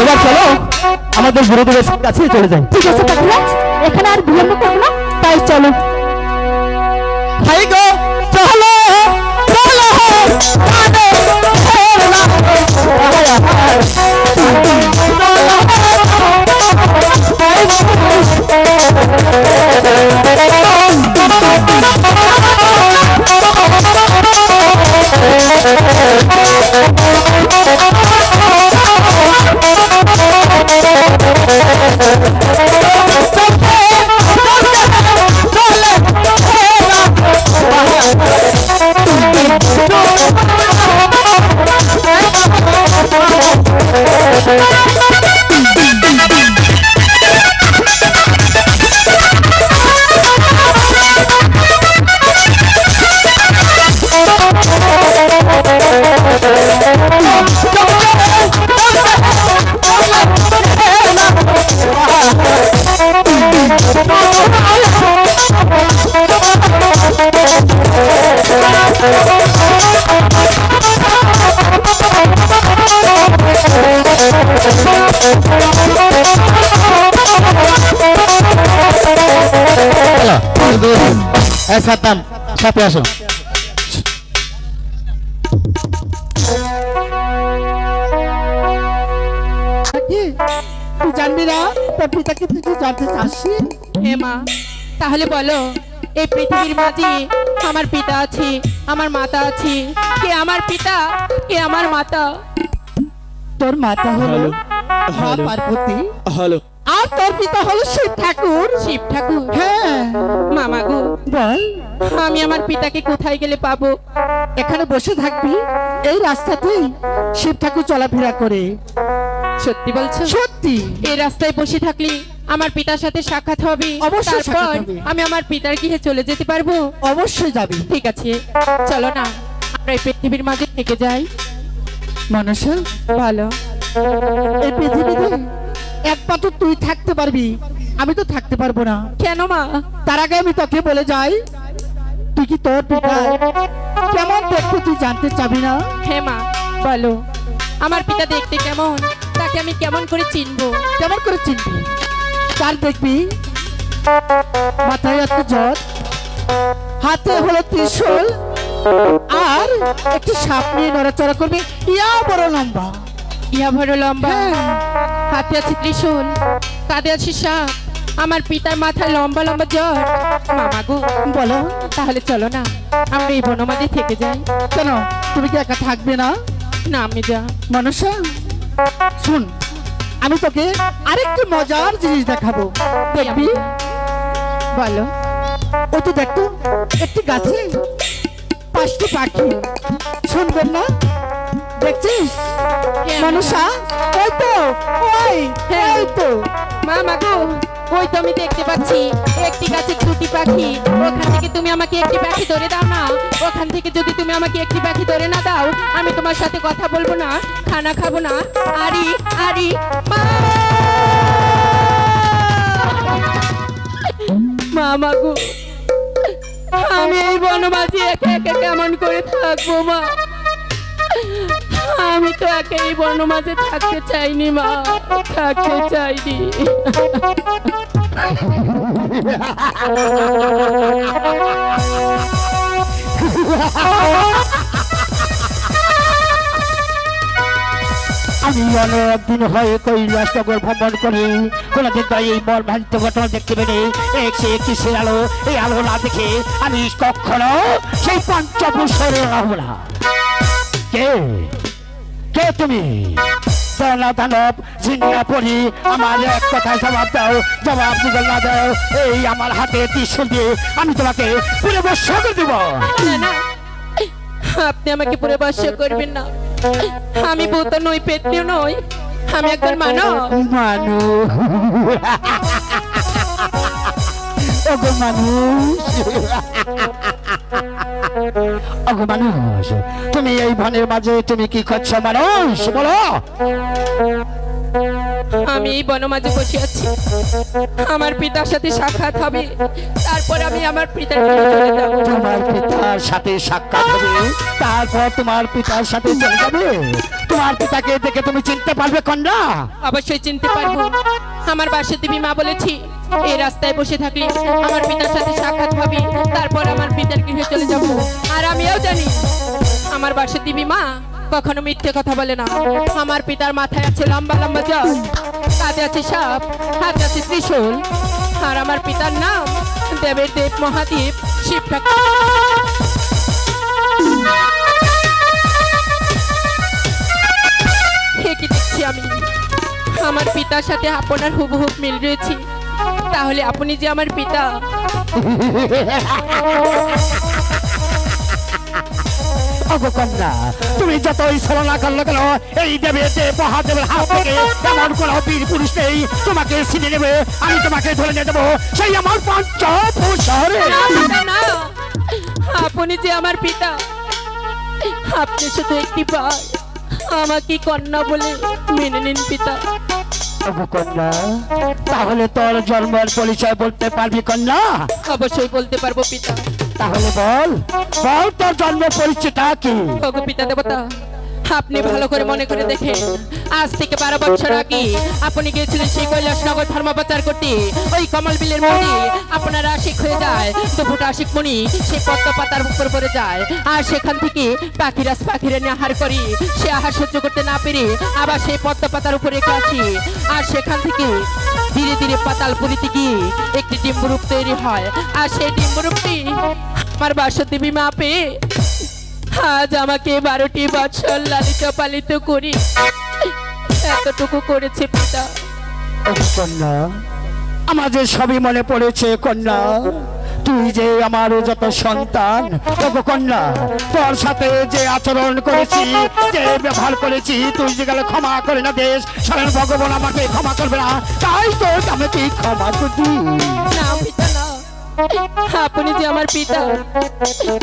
এবার চলো আমাদের গুরুদেবের কাছে চলে যাই। ঠিক আছে পাখিরাজ এখানে আর বিলম্ব করব না তাই চলো। হাই গো চলো চলো। Thank you. সাতাম সাথে আসো কি তুই জানবি না তোর পিতাকে তুই কি জানতে চাসি হে মা তাহলে বলো এই পৃথিবীর মাঝে আমার পিতা আছে আমার মাতা আছে কে আমার পিতা কে আমার মাতা তোর মাতা হলো। মা। পার্বতী হ্যালো আর তোর পিতা হলো শিব ঠাকুর। শিব ঠাকুর? হ্যাঁ। মামা গো বল। আমি আমার পিতাকে কোথায় গেলে পাবো? এখানে বসে থাকবি। এই রাস্তাতেই শিব ঠাকুর চলাফেরা করে। সত্যি বলছো? সত্যি। এই রাস্তায় বসে থাকলে আমার পিতার সাথে সাক্ষাৎ হবে। অবশ্যই আমি আমার পিতার গৃহে চলে যেতে পারব? অবশ্যই যাবি। ঠিক আছে। চলো না আমরা এই পৃথিবীর মাঝে থেকে যাই। মনসা? ভালো এই পৃথিবীতে একমাত্র তুই থাকতে পারবি আমি তো থাকতে পারব না। কেন মা? তার আগে আমি তোকে বলে যাই তুই কি তোর পিতা কেমন দেখতে তুই জানতে চাবি না? হ্যাঁ মা বলো আমার পিতা দেখতে কেমন? তাকে আমি কেমন করে চিনবো? কেমন করে চিনবি? তার দেখবি মাথায় একটা জ্বর হাতে হলো ত্রিশূল আর একটি সাপ নিয়ে নড়াচড়া করবে। ইয়া বড় লম্বা। ইয়া ভরো লম্বা। হ্যাঁ। হাতে আছে ত্রিশূল কাঁধে আছে সাপ। আমার পিতার মাথায় লম্বা লম্বা জ্বর। মামা গো বলো তাহলে চলো না। আমরা এই বনমাঝে থেকে যাই। কেন তুমি কি একা থাকবে না? না আমি যা। মানুষা শুন আমি তোকে আরেকটি মজার জিনিস দেখাবো। দেখবি? বলো। ও তো দেখতো একটি গাছে পাঁচটি পাখি। শুনবেন না? দেখছিস? হ্যাঁ, মানুষা ওই তো ওই হ্যাঁ। ওই তো। মামা গো ওই তো আমি দেখতে পাচ্ছি একটি গাছে দুটি পাখি। ওখান থেকে তুমি আমাকে একটি পাখি ধরে দাও না। ওখান থেকে যদি তুমি আমাকে একটি পাখি ধরে না দাও আমি তোমার সাথে কথা বলব না খানা খাব না। আরি আরি মা! মামা গো আমি এই বনবাসী একে একে কেমন করে থাকব মা? আমি তো একে এই থাকতে চাইনি, মা। থাকতে চাইনি। আমি অনেক দিন হয়ে কৈলাস নগর ভ্রমণ করি। কোনোদিন তো এই মর ভারিত ঘটনা দেখতে পেরে এক সে একটি সে আলো, এই আলো না দেখে আমি কখনো সেই পঞ্চভূষণে হব কে? কে তুমি? দানা দানব ঝিঙ্গা পড়ি আমার এক কথায় জবাব দাও জবাব যদি না দাও এই আমার হাতে ত্রিশূল দিয়ে আমি তোমাকে পুরো বর্ষ করে দেবো। না না আপনি আমাকে পুরো বর্ষ করবেন না। আমি ভূত নই পেটনিও নই আমি একজন মানব মানুষ। মানুষ। মানুষ তুমি এই বনের মাঝে তুমি কি করছ মানুষ? বলো। আমি বনমাঝে বসে আছি। আমার পিতার সাথে সাক্ষাৎ হবে। তারপর আমি আমার পিতার চলে যাব। তোমার পিতার সাথে সাক্ষাৎ হবে? তারপর তোমার পিতার সাথে চলে যাবে? তোমার পিতাকে দেখে তুমি চিনতে পারবে কন্যা? অবশ্যই চিনতে পারব। আমার বাসে দেবী মা বলেছি এই রাস্তায় বসে থাকলে আমার পিতার সাথে সাক্ষাৎ হবে। তারপর আমার পিতার গৃহে চলে যাব। আর আমিও জানি আমার বাসে দেবী মা কখনো মিথ্যে কথা বলে না। আমার পিতার মাথায় আছে লম্বা লম্বা জল। কাঁধে আছে সাপ, হাতে আছে ত্রিশূল। আর আমার পিতার নাম দেবের দেব মহাদেব, শিব কি দেখছি আমি? আমার পিতার সাথে আপনার হুবহুব মিল রয়েছে। তাহলে আপনি যে আমার পিতা। ওগো তুমি যতই ছলনা করলে কেন এই দেবে মহাদেবের হাত থেকে এমন কোন বীর পুরুষ নেই। তোমাকে ছিনে নেবে আমি তোমাকে ধরে নিয়ে দেবো সেই আমার না, আপনি যে আমার পিতা আপনি শুধু একটি বার আমাকে কন্যা বলে মেনে নিন পিতা। কন্যা তাহলে তোর জন্মের পরিচয় বলতে পারবি কন্যা? অবশ্যই বলতে পারব পিতা। তাহলে বল বল তোর জন্ম পরিচয়টা কি? পিতা দেবতা। আপনি ভালো করে মনে করে দেখেন। আজ থেকে বারো বছর আগে আপনি গিয়েছিলেন সেই কৈলাসনগর ধর্ম প্রচার করতে। ওই কমল বিলের মধ্যে আপনার আশিক হয়ে যায়। দুপুট আশিক মণি সেই পদ্ম পাতার উপর পড়ে যায়। আর সেখান থেকে পাখিরাজ পাখিরা নিয়ে আহার করি সে আহার সহ্য করতে না পেরে আবার সেই পদ্ম পাতার উপরে আসি। আর সেখান থেকে ধীরে ধীরে পাতাল পুরীতে গিয়ে একটি ডিম্বরূপ তৈরি হয়। আর সেই ডিম্বরূপটি আমার বাসদেবী মা পেয়ে আজ আমাকে বারোটি বছর লালিত পালিত করি। এতটুকু করেছে পিতা। কন্যা আমার যে সবই মনে পড়েছে কন্যা তুই যে আমার যত সন্তান ওগো কন্যা তোর সাথে যে আচরণ করেছি যে ব্যবহার করেছি তুই যে গেলে ক্ষমা করে না দেশ স্বয়ং ভগবান আমাকে ক্ষমা করবে না তাই তো আমি কি ক্ষমা করবি না পিতা। না আপনি যে আমার পিতা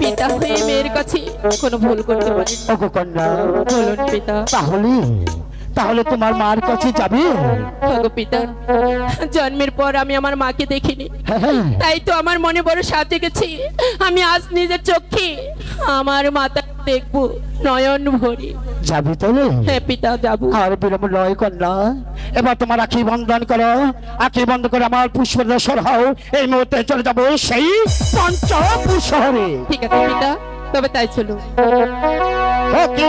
পিতা হয়ে মেয়ের কাছে কোনো ভুল করতে পারেন ওগো কন্যা বলুন পিতা। তাহলে তাহলে তোমার মার কাছে যাবে? ওগো পিতা জন্মের পর আমি আমার মাকে দেখিনি। হ্যাঁ তাই তো আমার মনে বড় সাথে গেছি আমি আজ নিজের চোখে আমার মাতা দেখব নয়ন ভরি। যাবি তাহলে? হ্যাঁ পিতা যাব। আর বিলম্ব নয় কন্যা। এবার তোমার আখি বন্ধন করো। আখি বন্ধ করে আমার পুষ্প হও। এই মুহূর্তে চলে যাব সেই পঞ্চপুর শহরে ঠিক আছে পিতা তবে তাই চলো। ওকে।